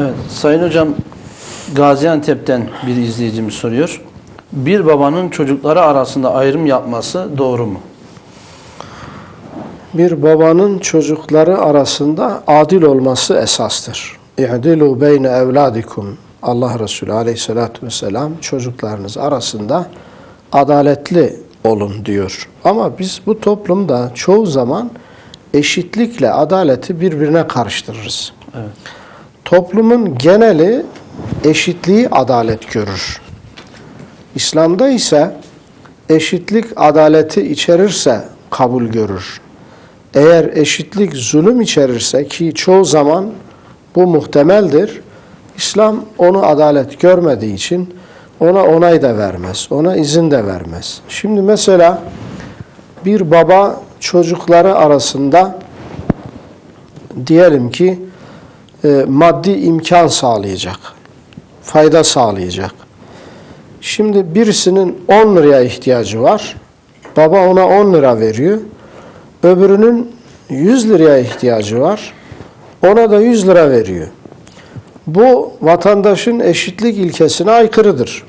Evet, Sayın Hocam Gaziantep'ten bir izleyicimiz soruyor. Bir babanın çocukları arasında ayrım yapması doğru mu? Bir babanın çocukları arasında adil olması esastır. İ'dilu beyne evladikum. Allah Resulü aleyhissalatü vesselam çocuklarınız arasında adaletli olun diyor. Ama biz bu toplumda çoğu zaman eşitlikle adaleti birbirine karıştırırız. Evet. Toplumun geneli eşitliği adalet görür. İslam'da ise eşitlik adaleti içerirse kabul görür. Eğer eşitlik zulüm içerirse ki çoğu zaman bu muhtemeldir. İslam onu adalet görmediği için ona onay da vermez, ona izin de vermez. Şimdi mesela bir baba çocukları arasında diyelim ki e, maddi imkan sağlayacak, fayda sağlayacak. Şimdi birisinin 10 liraya ihtiyacı var. Baba ona 10 lira veriyor. Öbürünün 100 liraya ihtiyacı var. Ona da 100 lira veriyor. Bu vatandaşın eşitlik ilkesine aykırıdır.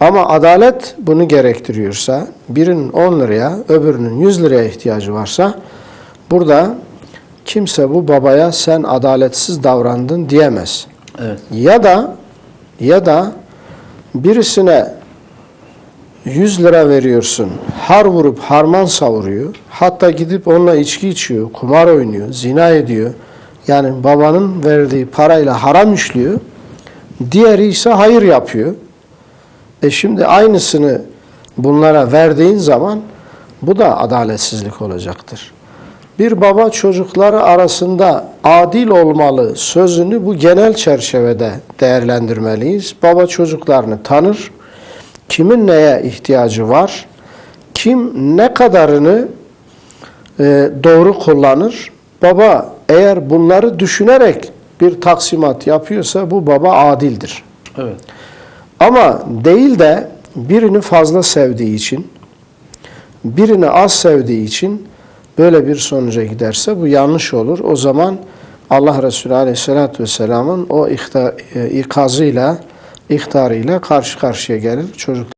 Ama adalet bunu gerektiriyorsa, birinin 10 liraya, öbürünün 100 liraya ihtiyacı varsa, burada kimse bu babaya sen adaletsiz davrandın diyemez. Evet. Ya da ya da birisine 100 lira veriyorsun. Har vurup harman savuruyor. Hatta gidip onunla içki içiyor, kumar oynuyor, zina ediyor. Yani babanın verdiği parayla haram işliyor. Diğeri ise hayır yapıyor. E şimdi aynısını bunlara verdiğin zaman bu da adaletsizlik olacaktır. Bir baba çocukları arasında adil olmalı sözünü bu genel çerçevede değerlendirmeliyiz. Baba çocuklarını tanır, kimin neye ihtiyacı var, kim ne kadarını e, doğru kullanır. Baba eğer bunları düşünerek bir taksimat yapıyorsa bu baba adildir. Evet. Ama değil de birini fazla sevdiği için, birini az sevdiği için böyle bir sonuca giderse bu yanlış olur. O zaman Allah Resulü Aleyhisselatü Vesselam'ın o ihta, e, ikazıyla, ihtarıyla karşı karşıya gelir. Çocuk